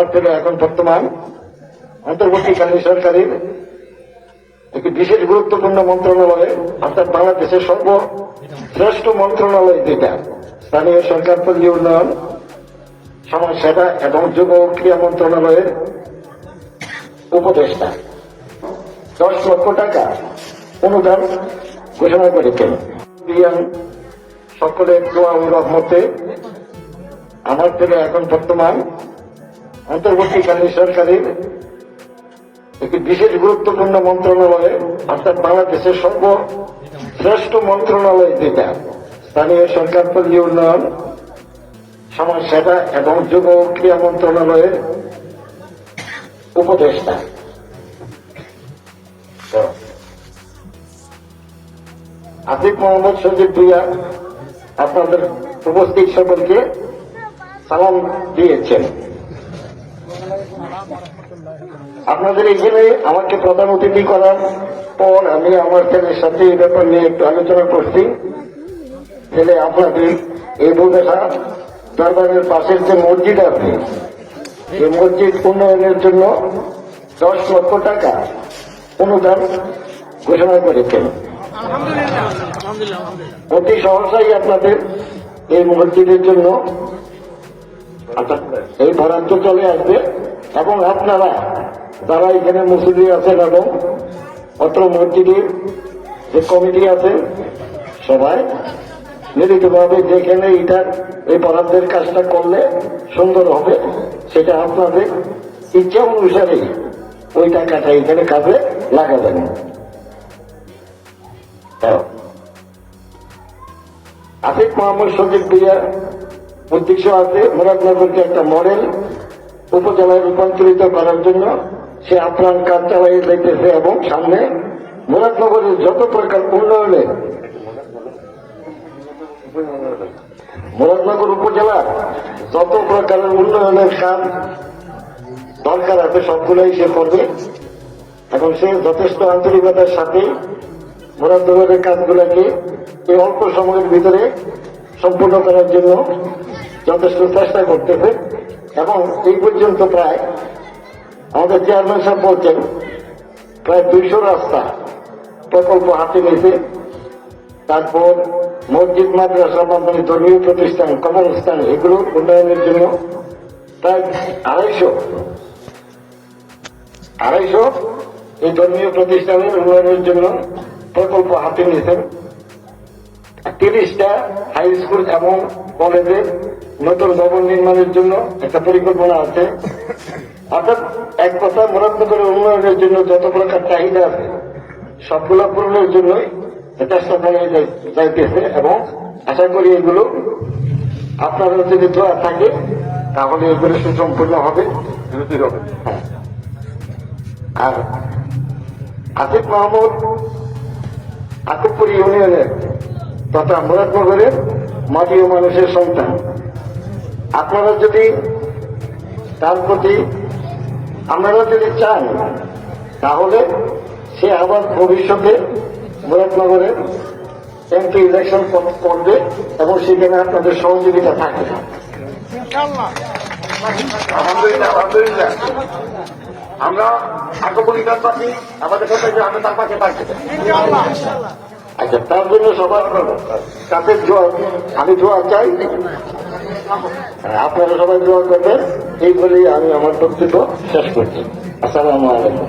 আমার থেকে এখন বর্তমান অন্তর্বর্তীকালীন সরকারের একটি বিশেষ গুরুত্বপূর্ণ মন্ত্রণালয়ে, অর্থাৎ বাংলাদেশের সর্বশ্রেষ্ঠ মন্ত্রণালয় যেটা, স্থানীয় সরকার পল্লী উন্নয়ন, সমাজ সেবা এবং যুব ও ক্রীড়া মন্ত্রণালয়ের উপদেষ্টা। দশ লক্ষ টাকা অনুদান ঘোষণা করেছেন। সকলের দোয়া ও রহমতে আমার থেকে এখন বর্তমান অন্তর্বর্তীকালীন সরকারের একটি বিশেষ গুরুত্বপূর্ণ মন্ত্রণালয়ে, অর্থাৎ বাংলাদেশের সর্বশ্রেষ্ঠ মন্ত্রণালয় যেটা, স্থানীয় সরকার পল্লী উন্নয়ন, সমাজ সেবা এবং যুব ক্রীড়া মন্ত্রণালয়ের উপদেষ্টা। আসিফ মোহাম্মদ সজিব ভুইয়া আপনাদের উপস্থিত সকলকে সালাম দিয়েছেন। আপনাদের এখানে আমাকে প্রধান অতিথি করার পর আমি আমার ছেলের সাথে এই ব্যাপার নিয়ে একটু আলোচনা করছি। ছেলে, আপনাদের এই বৌদেশা দরবারের পাশের যে মসজিদ আছে, এই মসজিদ উন্নয়নের জন্য দশ লক্ষ টাকা অনুদান ঘোষণা করেছেন। অতি সহসাই আপনাদের এই মসজিদের জন্য এই বরাদ্দ চলে আসবে এবং আপনারা যারা এখানে মুসলিম আছেন এবং অত্র মসজিদের যে কমিটি আছে, সবাই মিলিতভাবে যেখানে এটার এই বরাদ্দের কাজটা করলে সুন্দর হবে, সেটা আপনাদের ইচ্ছা অনুসারে ওই টাকাটা এখানে কাজে লাগাবেন হ্যাঁ। আসিফ মোহাম্মদ সজিব ভুইয়া উদ্দেশ্য আছে মুরাদনগরকে একটা মডেল উপজেলায় রূপান্তরিত করার জন্য সে আপনার কাজ চালিয়ে যাইতেছে এবং সামনে মুরাদনগরের যত প্রকার উন্নয়নের মুরাদনগর উপজেলার যত প্রকারের উন্নয়নের কাজ দরকার আছে, সবগুলোই সে করবে। এবং সে যথেষ্ট আন্তরিকতার সাথে মুরাদনগরের কাজগুলোকে এই অল্প সময়ের ভিতরে সম্পূর্ণ করার জন্য যথেষ্ট চেষ্টা করতেছে এবং এই পর্যন্ত প্রায় আমাদের চেয়ারম্যান সাহেব বলছেন, প্রায় দুইশো রাস্তা প্রকল্প হাতে নিয়েছে। তারপর মসজিদ, মাদ্রাসা মাধ্যমে ধর্মীয় প্রতিষ্ঠান কবরস্থান এগুলো উন্নয়নের জন্য প্রায় আড়াইশো আড়াইশো এই ধর্মীয় প্রতিষ্ঠানের উন্নয়নের জন্য প্রকল্প হাতে নিয়েছেন। তিরিশটা হাই স্কুল এবং কলেজের নতুন ভবন নির্মাণের জন্য একটা পরিকল্পনা আছে অর্থাৎ এক কথা মুরাদনগরের উন্নয়নের জন্য যত প্রকার চাহিদা আছে, সবগুলো পূরণের জন্যই চেষ্টা চালিয়ে যাই- যাইতেছে এবং আশা করি এগুলো আপনাদের যদি দোয়া থাকে, তাহলে এগুলো সুসম্পূর্ণ হবে। আর আসিফ মাহমুদ আকুপুর ইউনিয়নের তথা মুরাদনগরের মাটি ও মানুষের সন্তান। আপনারা যদি তার প্রতি আপনারা যদি চান তাহলে সে আবার ভবিষ্যতে মুরাদনগরের এমপি ইলেকশন করবে এবং সেখানে আপনাদের সহযোগিতা থাকবে। আলহামদুলিল্লাহ আলহামদুলিল্লাহ। আমরা আগ্রপরিকার পাচ্ছি আমাদের সাথে যে আমরা তার পাশে পাচ্ছি আচ্ছা তার জন্য সবার কাছে জোয়া আমি জোয়া চাই? আপনারা সবাই জোয়া করবেন। এই বলেই আমি আমার বক্তব্য শেষ করছি। আসসালামু আলাইকুম।